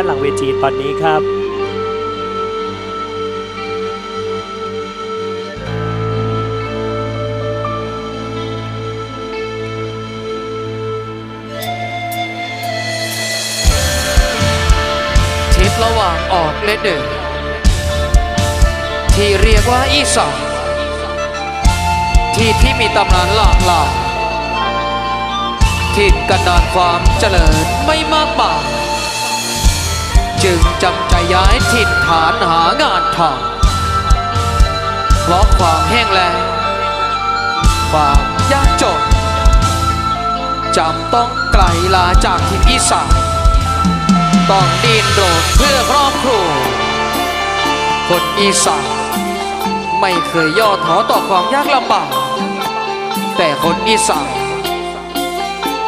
ด้านหลังเวทีตอนนี้ครับทิศระหว่างออกและเดินที่เรียกว่าอีสานที่ที่มีตำนานหลากหลายถิ่กันดานความเจริญไม่มากมาย จึงจำใจย้ายถิ่นฐานหางานทำเพราะความแห้งแล้งความยากจนจำต้องไกลลาจากถิ่นอีสานต้องดินรนเพื่อครอบครัวคนอีสานไม่เคยย่อท้อต่อความยากลำบาก แต่คนอีสาน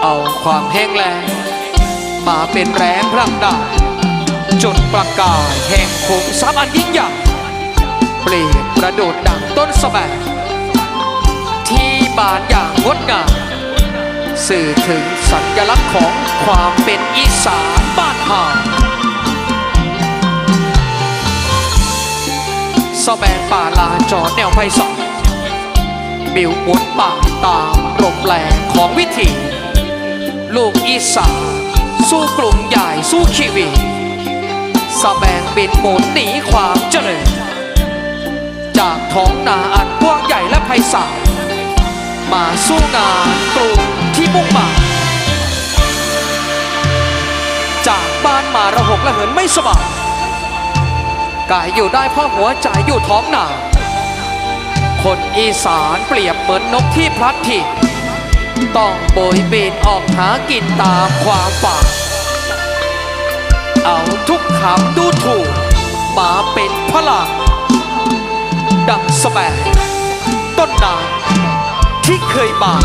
เอาความแห้งแล้งมาเป็นแรงผลักดัน จนประกายแห่งคงทรัพย์อันยิ่งใหญ่เปลี่ยนประโดดดังต้นสะแบกที่บานอย่างงดงามสื่อถึงสัญลักษณ์ของความเป็นอีสานบ้านเฮาสแบงป่าลาจอดแนวไพศาลบิวหมุนป่าตามลมแรงของวิถี ลูกอีสานสู้กรุงใหญ่สู้ชีวิต สแบงบินหมุนหนีความเจริญ จากท้องนาอันกว้างใหญ่และไพศาลมาสู้งานกรุงที่มุ่งหมายจากบ้านมาระหกระเหินไม่สบายกายอยู่ได้เพราะหัวใจอยู่ท้องนาคนอีสานเปรียบเหมือนนกที่พลัดถิ่นต้องโบยบินออกหากินตามความฝัน เอาทุกคำดูถูกมาเป็นพลังดังสแบงต้นนาที่เคยบาน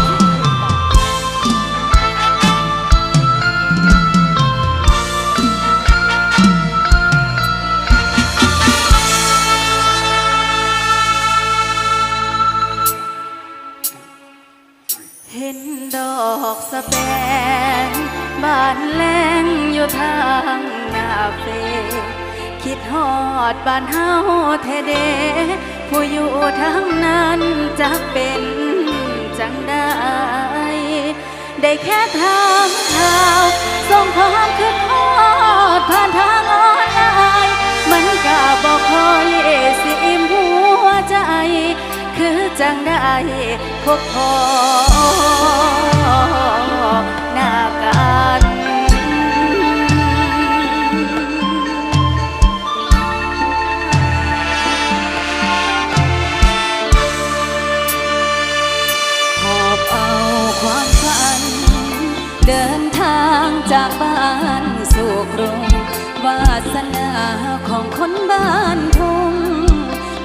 เห็นดอกสแบงบานแรงอยู่ทาง เฟคิดฮอดบ้านเฮาแท้เดผู้อยู่ทางนั้นจะเป็นจังได้ได้แค่ทางข่าวส่งความคิดฮอดผ่านทางออนไลน์มันก็บอกคอยสิอิ่มหัวใจ คือจังได้พบพอ สนาของคนบ้านทุ่ง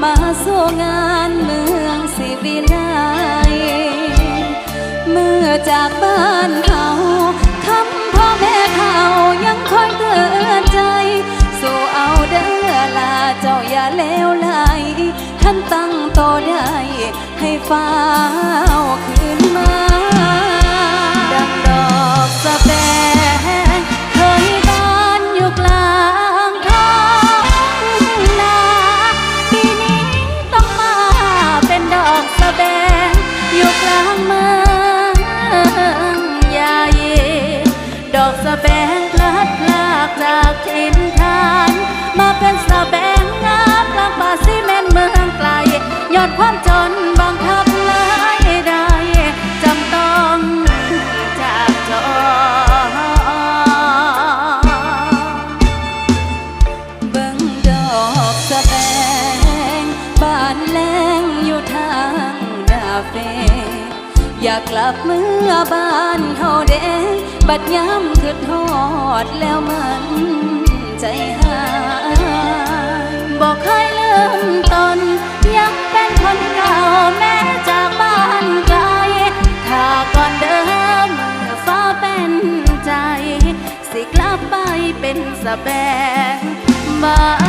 มาสู่งานเมืองสิวิไลเมื่อจากบ้านเขาคำพ่อแม่เขายังคอยเตือนใจ สู่เอาเด้อลาเจ้าอย่าเลวไหลท่านตั้งโตได้ให้ฟ้าวคืนมา บัดย้ำคือทอดแล้วมันใจหายบอกเคยลืมตนยังเป็นคนเก่าแม้จากบ้านไกลถ้าก่อนเดิมมือฟ้าเป็นใจ สิกลับไปเป็นสะแบงบ้า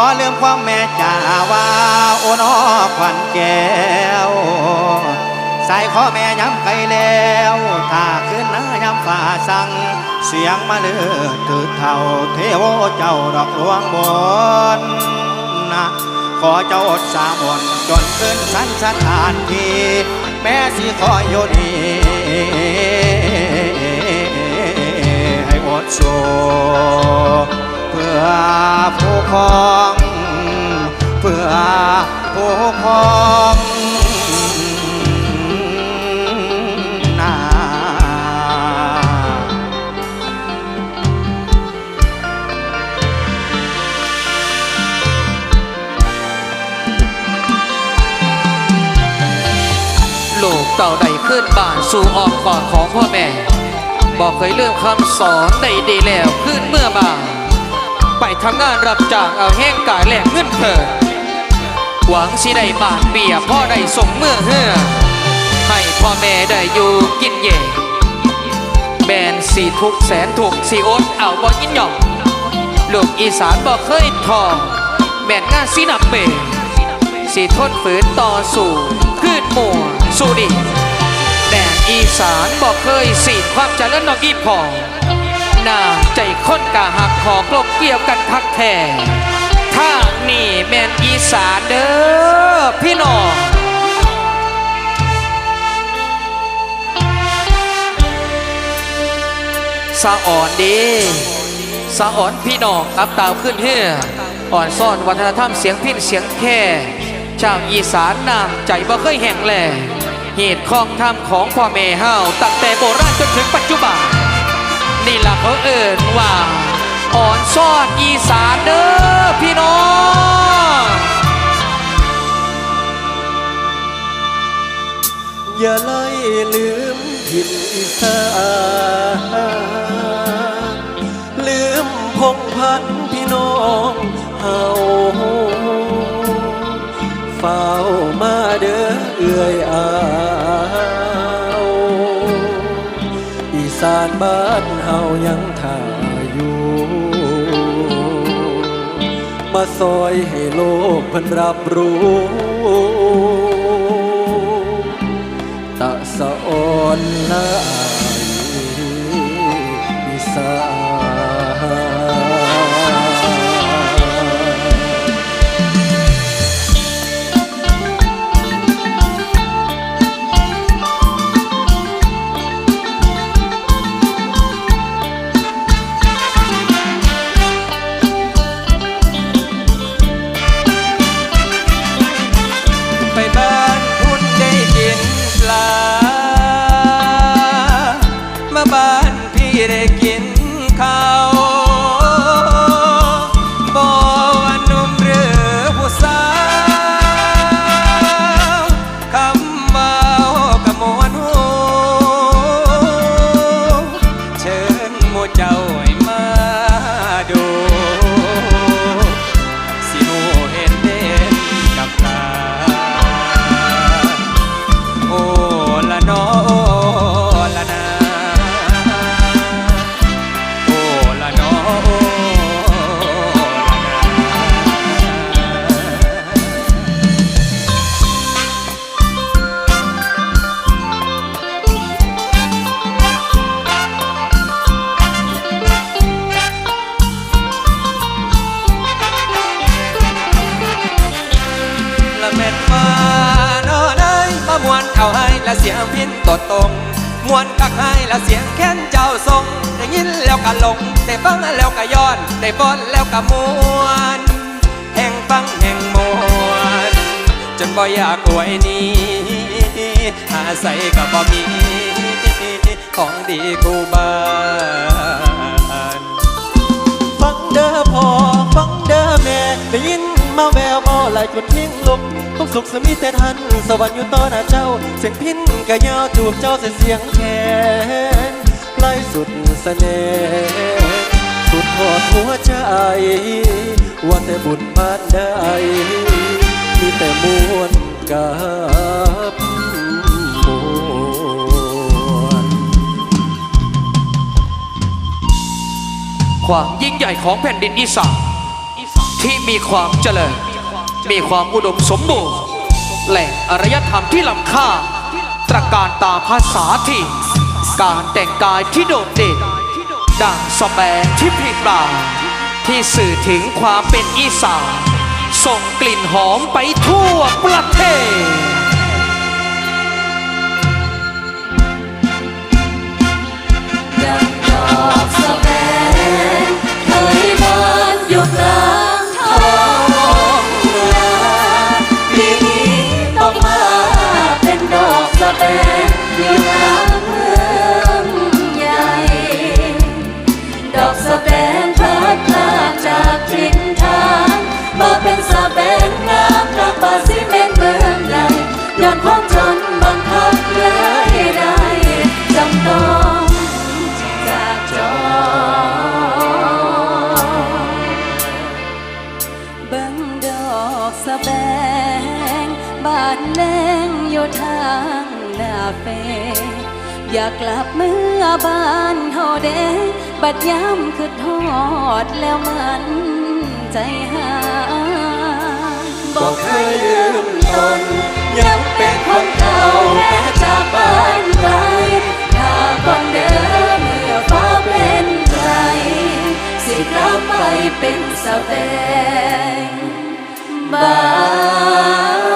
บ่ลืมความแม่จ่าว่าโอนอขวัญแก้วใส่ข้อแม่ย้ำไกลแล้วถ้าขึ้นหน้าย้ำฝ่าสั่ง เสียงมาเลือดถือเท่าเทวเจ้าดอกหลวงบนนะขอเจ้าอดสามนจนขึ้นสันสถานที่แม่สิขออยู่ดีให้อดสู พื่อผู้คองเพื่อผู้คองนาลูกเต่าใดขึ้นบ้านสู่อ้อมกอดของพ่อแม่ บอกเคยเลื่อมคำสอนใดดีแล้วขึ้นเมื่อบ่าย ไปทำงานรับจ้างเอาแห้งกายแลกเงินเถิดหวังสิได้บาทเบียพ่อได้ส่งเมื่อเฮือให้พ่อแม่ได้อยู่กินเย่แบนสีทุกแสนถูกสีอดเอาบ่ยินยอมลูกอีสานบอกเคยทองแม่นงานสีนับเปสีทนฝืนต่อสู่ขึ้นหมู่สู่ดิแดนอีสานบอกเคยสีความเจริญนอกอีพอห นา ใจค้นกะหักขอกลบเกี่ยวกันทักแท้ทางนี่แมนอีสานเด้อพี่น้องสะอ่อนดีสะอ่อนพี่น้องอับตาวขึ้นเฮืออ่อนซ่อนวัฒนธรรมเสียงพินเสียงแค่ชาวอีสานน้ำใจบ่เคยแห้งแล้เหตุของธรรมของพ่อแม่เฮาตั้งแต่โบราณจนถึงปัจจุบัน นี่ล่ะเขาเอ่นว่า อ่อนซ่อนอีสานเด้อพี่น้องอย่าไล่ลืมถิ่นอีสานลืมพงพันพี่น้องเฮาเฝ้ามาเด้อเอื่อยอาวอีสานบ้าน ยังท่าอยู่ มาซอยให้โลกพันรับรู้ ตะสะอ่อนละ พี่ไเข้าให้ละเสียงพินตดตรงมวนกักให้ละเสียงแค้นเจ้าทรงได้ยินแล้วก็หลงได้ฟังแล้วก็ย้อนได้ฟ้อนแล้วก็มวนแห่งฟังแห่งมวนจนบ่อยากอวยนี้หาใส่ก็บ่มีของดีกูบ้านฟังเด้อพ่อฟังเด้อแม่ได้ยินมาแวว บ่ไหลจนทิ้งลมความสุขสมีแต่ท่านสวรรค์อยู่ต่อหน้าเจ้า เสียงพินกะยาวจูบเจ้าเสียเสียงแขนไล่สุดเสน่ห์สุดทอดหัวใจ ว่าแต่บุญบ้านใดมีแต่มวลกับมวลความยิ่งใหญ่ของแผ่นดินอีสานที่มีความเจริญ มีความอุดมสมบูรณ์ แหล่งอารยธรรมที่ล้ำค่า ตระการตาภาษาที่ การแต่งกายที่โดดเด่นดังสแบงที่พริบาที่สื่อถึงความเป็นอีสานส่งกลิ่นหอมไปทั่วประเทศดังดอกส แฟ อยากกลับเมื่อบ้านเฮาเด้บัดย้ำคือทอดแล้วมันใจหาบอกเคยลืมตน ยังเป็นคนเก่าแม้จะบ้านไกลถ้าคนเดิมเมื่อฟ้าเป็นใจสิกลับไปเป็นสาวแตงบ้าน